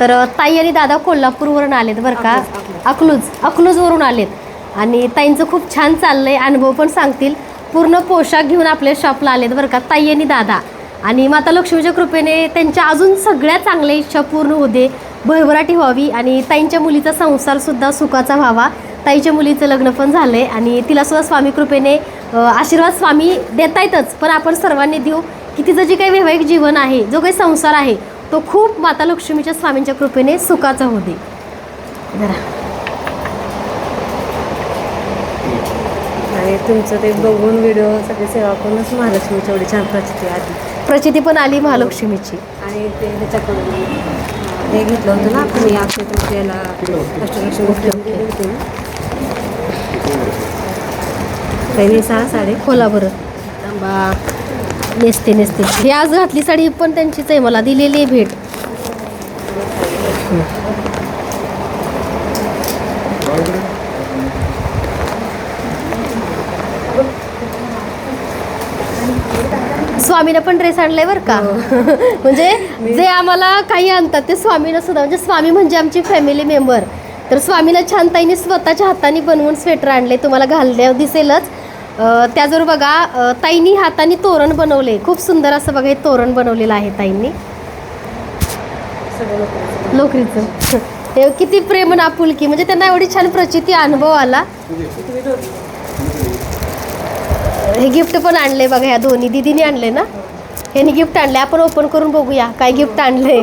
तर ताई आणि दादा कोल्हापूरवरून आलेत बरं का? अकलूज अकलूजवरून आलेत. आणि ताईंचं खूप छान चाललंय अनुभव पण सांगतील. पूर्ण पोशाख घेऊन आपल्या शॉपला आलेत बरं का ताई आणि दादा. आणि माता लक्ष्मीच्या कृपेने त्यांच्या अजून सगळ्या चांगल्या इच्छा पूर्ण होऊ दे भरभराटी व्हावी. आणि ताईंच्या मुलीचा संसारसुद्धा सुखाचा व्हावा. ताईच्या मुलीचं लग्न पण झालं आहे आणि तिला सुद्धा स्वामी कृपेने आशीर्वाद स्वामी देतायतच. पण आपण सर्वांनी देऊ की तिचं जे काही वैवाहिक जीवन आहे जो काही संसार आहे तो खूप माता लक्ष्मीच्या स्वामींच्या कृपेने सुखाचा होऊ दे. जरा आणि तुमचं ते बघून व्हिडिओ सगळे सेवा करूनच महालक्ष्मीची एवढी छान प्रचिती आली. प्रचिती पण आली महालक्ष्मीची. आणि ते ह्याच्याकडून हे घेतलं होतं ना आपण या तुमच्या याला अष्टलक्ष्मी होती ना? त्यांनी सहा साडे खोला बरं थांबा नेसते नेसते. ही आज घातली साडी पण त्यांचीच आहे. मला दिलेली आहे भेट. स्वामीनं पण ड्रेस आणलाय बरं का? म्हणजे जे आम्हाला काही आणतात ते स्वामीनं सुद्धा म्हणजे स्वामी म्हणजे आमची फॅमिली मेंबर तर स्वामीला छान ताईने स्वतःच्या हाताने बनवून स्वेटर आणले. तुम्हाला घालण्यावर दिसेलच. त्याचबरोबर बघा ताईंनी हाताने तोरण बनवले. खूप सुंदर असं बघा हे तोरण बनवलेलं आहे ताईंनी. लोकरीचं. हे किती प्रेम आणि आपुलकी. म्हणजे त्यांना एवढी छान प्रचिती अनुभव आला. हे गिफ्ट पण आणले बघा ह्या दोन्ही. दिदीने आणले ना? ह्यानी गिफ्ट आणले. आपण ओपन करून बघूया. काय गिफ्ट आणले?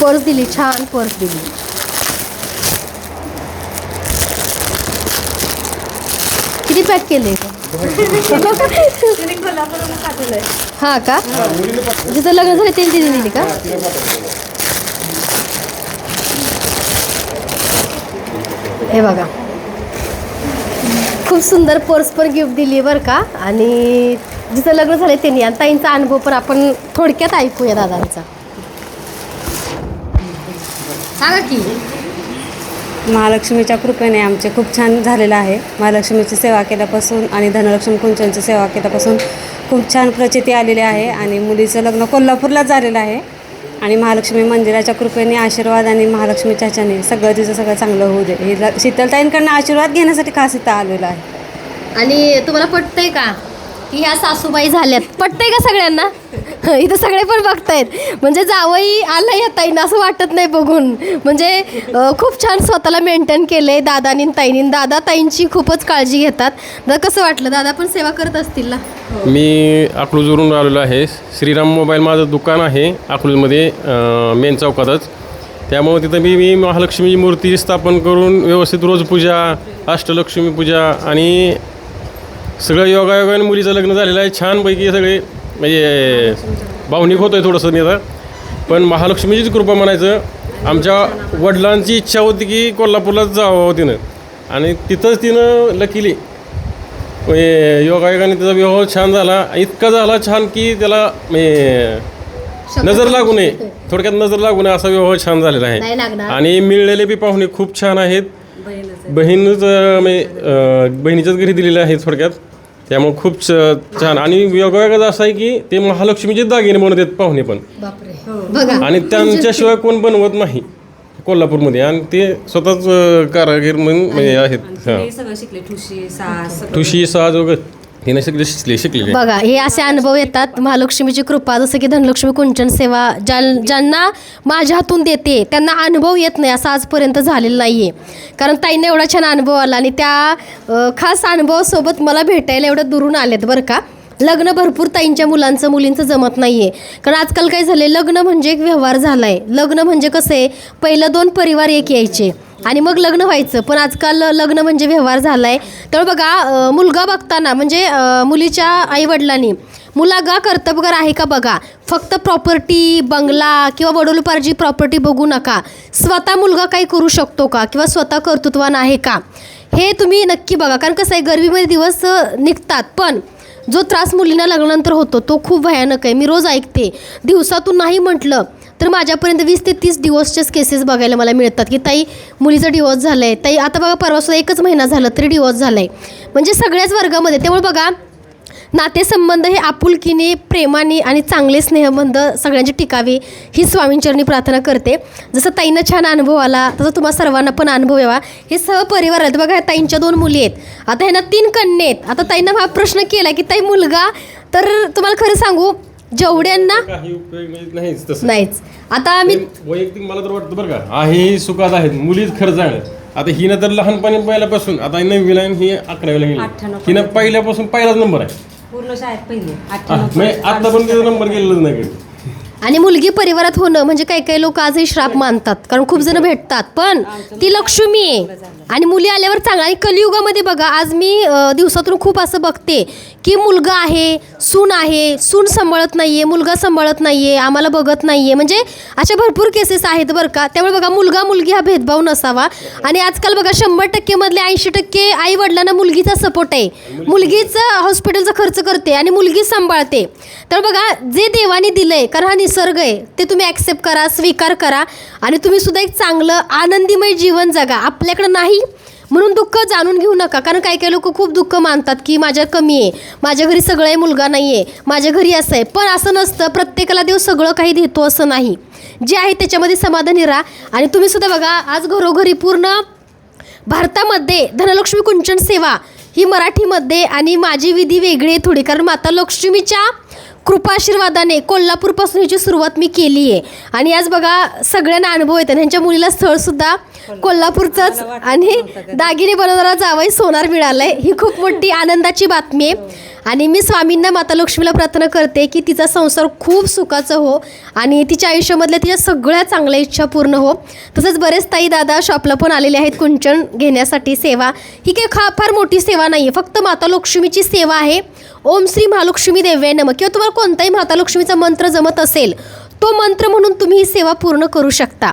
पर्स दिली छान पर्स दिली. किती पॅक केले? हा का? जिथं लग्न झालं ते दिली दिली का? हे बघा. खूप सुंदर पर्स पण गिफ्ट दिली बरं का? आणि जिथं लग्न झालं त्यांनी. आणि ताईंचा अनुभव पण आपण थोडक्यात ऐकूया दादांचा. सांगा की. महालक्ष्मीच्या कृपेने आमचे खूप छान झालेलं आहे. महालक्ष्मीची सेवा केल्यापासून आणि धनलक्ष्मी कुंचनची सेवा केल्यापासून खूप छान प्रचिती आलेली आहे आणि मुलीचं लग्न कोल्हापूरलाच झालेलं आहे. आणि महालक्ष्मी मंदिराच्या कृपेने आशीर्वाद आणि महालक्ष्मीच्या ह्याच्याने सगळं तिचं सगळं चांगलं होऊ दे. हे शीतलताईंकडनं आशीर्वाद घेण्यासाठी खास इथं आलेलं आहे. आणि तुम्हाला पटतंय का? की ह्या सासूबाई झाल्यात. पटतंय का सगळ्यांना? इथं सगळे पण बघतायत. म्हणजे जावई आलं या ताईंना असं वाटत नाही बघून. म्हणजे अं, खूप छान स्वतःला मेंटेन केले दादानी आणि ताईनी. दादा ताईंची खूपच काळजी घेतात. दादा कसं वाटलं? दादा पण सेवा करत असतील ना? मी अकलूजवरून आलेलो आहे. श्रीराम मोबाईल माझं दुकान आहे अकलूजमध्ये अं, मेन चौकातच. त्यामुळे तिथं मी मी महालक्ष्मीची मूर्ती स्थापन करून व्यवस्थित रोज पूजा अष्टलक्ष्मी पूजा आणि सगळं योगायोगाने मुलीचं लग्न झालेलं आहे. छानपैकी सगळे म्हणजे भावनिक होतं आहे थोडंसं मी आता पण महालक्ष्मीचीच कृपा म्हणायचं आमच्या वडिलांची इच्छा होती की कोल्हापूरलाच जावं तिनं. आणि तिथंच तिनं लकीली. म्हणजे योगायोगाने त्याचा विवाह छान झाला. इतका झाला छान की त्याला म्हणजे नजर लागू नये. थोडक्यात नजर लागू नये असा विवाह छान झालेला आहे. आणि मिळलेले बी पाहुणे खूप छान आहेत. बहिणीचं. बहीणच अं, म्हणजे बहिणीच्याच घरी दिलेले आहेत थोडक्यात. त्यामुळे खूप छ- छान. आणि योगायोगाचं असं आहे की ते महालक्ष्मीचे दागिने बनवत आहेत पाहुणे पण. बापरे. बघा. आणि त्यांच्याशिवाय कोण बनवत नाही कोल्हापूरमध्ये. आणि ते स्वतःच अं, कारागीर म्हणून म्हणजे आहेत. हां. तिने सगळं शिकले. ठुशी सास सगळं. ठुशी साज वगैरे. तिने सगळे शिकले शिकलेले बघा हे असे अनुभव येतात. महालक्ष्मीची कृपा जसं की धनलक्ष्मी कुंचन सेवा ज्या ज्यांना माझ्या हातून देते त्यांना अनुभव येत नाही असं आजपर्यंत झालेलं नाही आहे कारण ताईने एवढा छान अनुभव आला आणि त्या खास अनुभवासोबत मला भेटायला एवढं दुरून आलेत बरं का. लग्न भरपूर ताईंच्या मुलांचं मुलींचं जमत नाही आहे कारण आजकाल काय झालं आहे लग्न म्हणजे एक व्यवहार झाला आहे लग्न म्हणजे कसं आहे पहिलं दोन परिवार एक यायचे. आणि मग लग्न व्हायचं. पण आजकाल लग्न म्हणजे व्यवहार झाला आहे तर बघा मुलगा बघताना म्हणजे मुलीच्या आईवडिलांनी मुलागा कर्तबगार आहे का बघा? फक्त प्रॉपर्टी बंगला किंवा वडोलपारजी प्रॉपर्टी बघू नका. स्वतः मुलगा काही करू शकतो का? किंवा स्वतः कर्तृत्वान आहे का? हे तुम्ही नक्की बघा. कारण कसं आहे गरमीमध्ये दिवस निघतात. पण जो त्रास मुलींना लग्नानंतर होतो तो खूप भयानक आहे. मी रोज ऐकते. दिवसातून नाही म्हटलं तर माझ्यापर्यंत वीस ते तीस डिवोर्सचेच केसेस बघायला मला मिळतात की ताई मुलीचा डिवोर्स झाला आहे ताई आता बघा परवासुद्धा एकच महिना झाला तरी डिवोर्स झाला आहे म्हणजे सगळ्याच वर्गामध्ये त्यामुळे बघा नातेसंबंध हे आपुलकीने प्रेमाने आणि चांगले स्नेहबंध सगळ्यांची टिकावे ही स्वामींचरणी प्रार्थना करते. जसं ताईंना छान अनुभव आला तसं तुम्हाला सर्वांना पण अनुभव यावा. हे सहपरिवार आहेत. बघा ताईंच्या दोन मुली आहेत. आता ह्यांना तीन कन्ये आहेत. आता ताईंना हा प्रश्न केला की ताई मुलगा तर तुम्हाला खरं सांगू जेवढ्यांना काही उपयोग म्हणजे नाहीच तसं. नाहीच. आता आम्ही वैयक्तिक मला तर वाटतं बरं का आहे सुखात आहेत मुलीच खरं चांगलं आता हिनं तर लहानपणी पहिल्यापासून आता नववीला आणि ही अकरावीला गेली. अठ्ठ्याण्णव. हिनं पहिल्यापासून पहिलाच नंबर आहे. पूर्ण शाळेत पहिली अठ्ठ्याण्णव म्हणजे आता पण तिचा नंबर गेलेलाच नाही. कधी. आणि मुलगी परिवारात होणं म्हणजे काही काही लोक आजही श्राप मानतात कारण खूप जण भेटतात. पण ती लक्ष्मी आहे. आणि मुली आल्यावर चांगला आणि कलियुगामध्ये बघा आज मी अ, दिवसातून खूप असं बघते की मुलगा आहे सून आहे सून सांभाळत नाहीये मुलगा सांभाळत नाहीये आम्हाला बघत नाहीये. म्हणजे अशा भरपूर केसेस आहेत बरं का. त्यामुळे बघा मुलगा मुलगी हा भेदभाव नसावा. आणि आजकाल बघा शंभर टक्के मधले ऐंशी टक्के आई वडिलांना मुलगीचा सपोर्ट आहे. मुलगीच हॉस्पिटलचा खर्च करते आणि मुलगी सांभाळते. तर बघा जे देवाने दिलंय कारण हा निसर्ग आहे ते तुम्ही ॲक्सेप्ट करा स्वीकार करा आणि तुम्ही सुद्धा एक चांगलं आनंदीमय जीवन जगा. आपल्याकडं नाही म्हणून दुःख जाणून घेऊ नका. कारण काही काही लोक खूप दुःख मानतात की माझ्या कमी आहे माझ्या घरी सगळं आहे मुलगा नाही आहे माझ्या घरी असं आहे. पण असं नसतं प्रत्येकाला देव सगळं काही देतो असं नाही. जे आहे त्याच्यामध्ये समाधानी राहा. आणि तुम्ही सुद्धा बघा आज घरोघरी पूर्ण भारतामध्ये धनलक्ष्मी कुंचन सेवा ही मराठीमध्ये आणि माझी विधी वेगळी आहे थोडी. कारण माता लक्ष्मीच्या कृपाशीर्वादाने कोल्हापूरपासून ह्याची सुरुवात मी केली आहे आणि आज बघा सगळ्यांना अनुभव येतात ह्यांच्या मुलीला स्थळसुद्धा कोल्हापूरचंच आणि दागिने बनवणारा जावई सोनार मिळालंय. ही खूप मोठी आनंदाची बातमी आहे. आणि मी स्वामींना माता लक्ष्मीला प्रार्थना करते की तिचा संसार खूप सुखाचा हो आणि तिच्या आयुष्यामधल्या तिच्या सगळ्या चांगल्या इच्छा पूर्ण हो. तसंच बरेच ताई दादा शॉपला पण आलेले आहेत कुंचन घेण्यासाठी सेवा. ही काही खा फार मोठी सेवा नाही आहे फक्त माता लक्ष्मीची सेवा आहे. ओम श्री महालक्ष्मी देव्याय नम. किंवा तुम्हाला कोणताही माता लक्ष्मीचा मंत्र जमत असेल तो मंत्र म्हणून तुम्ही ही सेवा पूर्ण करू शकता.